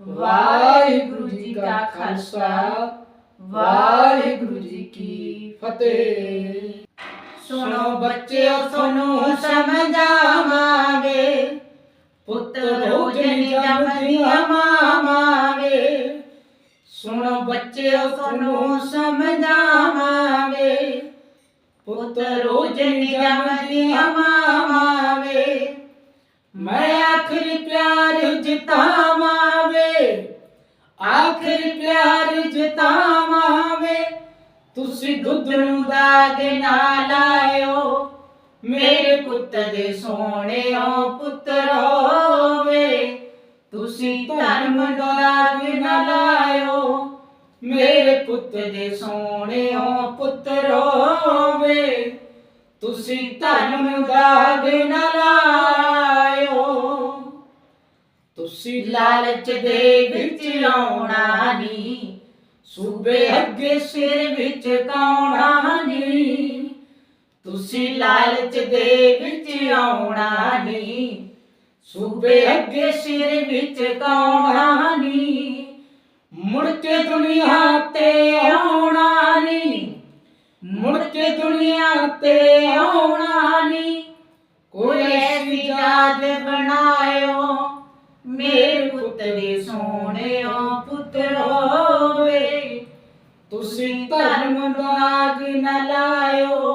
ਵਾਹਿਗੁਰੂ ਜੀ ਕਾ ਖਾਲਸਾ, ਵਾਹਿਗੁਰੂ ਜੀ ਕੀ ਫਤਿਹ। ਸੁਣੋ ਬੱਚਿਓ, ਸੁਣੋ, ਸਮਝਾਵਾਂਗੇ। ਪੁੱਤ ਰੋਜ਼ ਨਿਜਮਦੀਆਂ ਮਾਵਾਂਗੇ ਸੁਣੋ ਬੱਚਿਓ, ਸੁਣੋ, ਸਮਝਾਵਾਂਗੇ। ਪੁੱਤ ਰੋਜ਼ ਨਿਜਮਦੀਆਂ ਮਾਵਾਂਗੇ ਮੈਂ ਆਖਰੀ ਪਿਆਰ ਜਿਤਾਵਾਂਗੇ ਆਖਰੀ ਪਿਆਰ ਜਿਤਾਵਾਂਗੇ। ਤੁਸੀਂ ਦੁੱਧ ਨੂੰ ਦਾਗ ਨਾ ਲਾਇਓ। ਮੇਰੇ ਪੁੱਤ ਦੇ ਸੋਹਣਿਓ ਪੁੱਤਰੋ ਵੇ ਤੁਸੀਂ ਧਰਮ ਦਾ ਦਾਗ ਨਾ ਲਾਇਓ। ਮੇਰੇ ਪੁੱਤ ਦੇ ਸੋਹਣਿਓ ਪੁੱਤਰੋ ਵੇ ਤੁਸੀਂ ਧਰਮ ਦਾ ਦਾਗ ਨਾ ਲਾਇਓ। ਤੁਸੀਂ ਲਾਲਚ ਦੇ ਵਿੱਚ ਆਉਣਾ ਨਹੀਂ। ਸੂਬੇ ਅੱਗੇ ਸਿਰ ਵਿੱਚ ਕਾਉਣਾ ਨਹੀਂ। ਤੁਸੀਂ ਲਾਲਚ ਦੇ ਵਿੱਚ ਆਉਣਾ ਨਹੀਂ। ਸੂਬੇ ਅੱਗੇ ਸਿਰ ਵਿੱਚ ਕਾਉਣਾ ਨਹੀਂ। ਮੁੜ ਕੇ ਦੁਨੀਆ ਤੇ ਆਉਣਾ ਨਹੀਂ। ਮੁੜ ਕੇ ਦੁਨੀਆ ਤੇ ਆਉਣਾ ਨਹੀਂ। ਕੋਈ ਐਸੀ ਯਾਦ ਬਣਾਇਓ ਮੇਰੇ ਪੁੱਤ ਦੇ ਸੋਹਣਿਓ ਪੁੱਤਰੋ ਵੇ ਤੁਸੀਂ ਧਰਮ ਦਾਗ ਨਾ ਲਾਇਓ।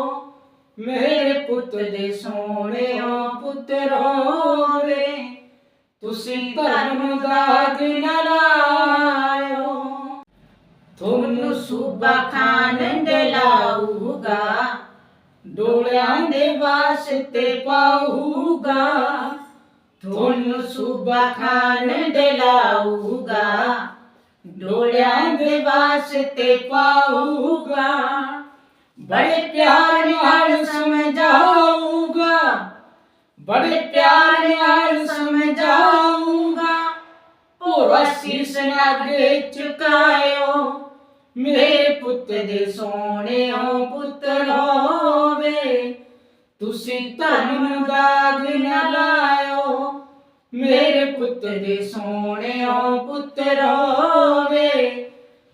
ਮੇਰੇ ਪੁੱਤ ਦੇ ਸੋਹਣਿਓ ਪੁੱਤਰੋ ਵੇ ਤੁਸੀਂ ਧਰਮ ਦਾਗ ਨਾ ਲਾਇਓ। ਤੁਹਾਨੂੰ ਸੂਬਾ ਖਾਨ ਡਲਾਊਗਾ ਡੋਲਿਆਂ ਦੇ ਵਾਸਤੇ ਪਾਊਗਾ। ਤੁਹਾਨੂੰ ਸੂਬਾ ਖਾਨ ਡਲਾਊਗਾ ਡੋਲਿਆਂ ਦੇ ਵਾਸਤੇ ਪਾਊਗਾ। ਬੜੇ ਪਿਆਰ ਨਾਲ ਸਮਝਾਊਗਾ, ਬੜੇ ਪਿਆਰ ਨਾਲ ਸਮਝਾਊਗਾ। ਭੋਰਾ ਸੀਸ ਅੱਗੇ ਚੁਕਾਇਓ ਮੇਰੇ ਪੁੱਤ ਦੇ ਸੋਹਣਿਓ ਪੁੱਤਰ ਹੋਵੇ। ਤੁਸੀਂ ਧਰਮ ਦਾਗ ਨਾ ਲਾਇਓ। ਮੇਰੇ ਪੁੱਤ ਦੇ ਸੋਹਣਿਓ ਪੁੱਤਰੋ ਵੇ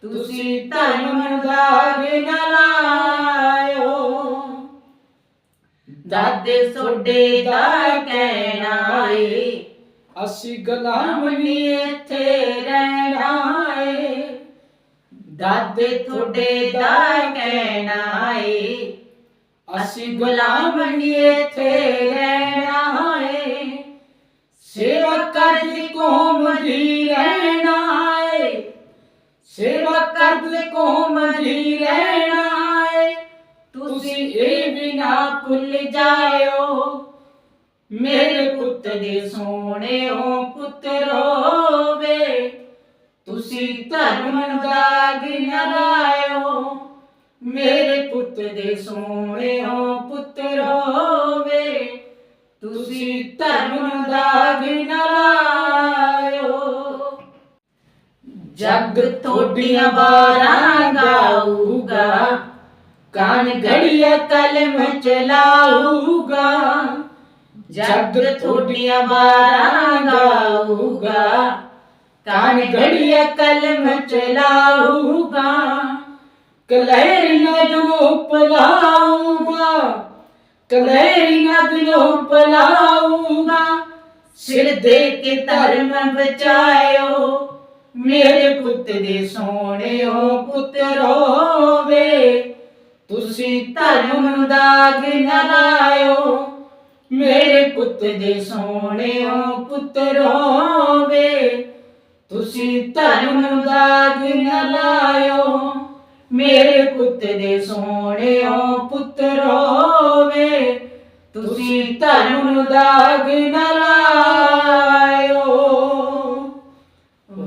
ਤੁਸੀਂ ਧਰਮ ਦਾਗ ਨਾ ਲਾਇਓ। ਦਾਦੇ ਸੋਡੇ ਦਾ ਕਹਿਣਾ ਏ ਅਸੀਂ ਗੁਲਾਮ ਮਨੀ ਇੱਥੇ ਰਹਿਣਾ ਏ ਦਾਦੇ ਤੁਹਾਡੇ ਦਾ ਕਹਿਣਾ ਏ ਅਸੀਂ ਗੁਲਾਮ ਨੀ ਇੱਥੇ ਰਹਿਣਾ ਸੇਵਾ ਕਰਦੀ ਕੌਮ ਦੀ ਰਹਿਣਾ ਏ ਸੇਵਾ ਕਰਦੀ ਕੌਮ ਦੀ ਰਹਿਣਾ ਏ ਤੁਸੀਂ ਇਹ ਵੀ ਨਾ ਭੁੱਲ ਜਾਇਓ। ਮੇਰੇ ਪੁੱਤ ਦੇ ਸੋਹਣਿਓ ਪੁੱਤਰੋ ਵੇ ਤੁਸੀਂ ਧਰਮ ਦਾਗ ਨਾ ਮੇਰੇ ਪੁੱਤ ਦੇ ਸੋਹਣਿਓ ਪੁੱਤਰੋ ਵੇ ਤੁਸੀਂ ਧਰਮ ਦਾਗ ਨਾ ਲਾਇਓ ਜੱਗ ਤੁਹਾਡੀਆਂ ਬਾਰਾਂ ਗਾਊਗਾ। ਕਾਨ ਘੜੀਆ ਕਲਮ ਚਲਾਊਗਾ। ਜੱਗ ਤੁਹਾਡੀਆਂ ਬਾਰਾਂ ਗਾਊਗਾ। ਕਾਨ ਘੜੀਆ ਕਲਮ ਚਲਾਊਗਾ। ਕਲਹਿਰੀ ਨਦਨੋਂ ਪਲਾਊਗਾ ਕਲਹਿਰੀ ਨਦਨੋਂ ਪਲਾਊਗਾ ਸਿਰ ਦੇ ਕੇ ਧਰਮ ਬਚਾਇਓ ਮੇਰੇ ਪੁੱਤ ਦੇ ਸੋਹਣਿਓ ਪੁੱਤਰੋ ਵੇ ਤੁਸੀਂ ਧਰਮ ਦਾਗ ਨਾ ਲਾਇਓ ਮੇਰੇ ਪੁੱਤ ਦੇ ਸੋਹਣਿਓ ਪੁੱਤਰੋ ਵੇ ਤੁਸੀਂ ਧਰਮ ਦਾਗ ਨਾ ਲਾਇਓ ਮੇਰੇ ਪੁੱਤ ਦੇ ਸੋਹਣਿਓ ਪੁੱਤਰੋ ਵੇ ਤੁਸੀਂ ਧਰਮ ਦਾਗ ਨਾ ਲਾਇਓ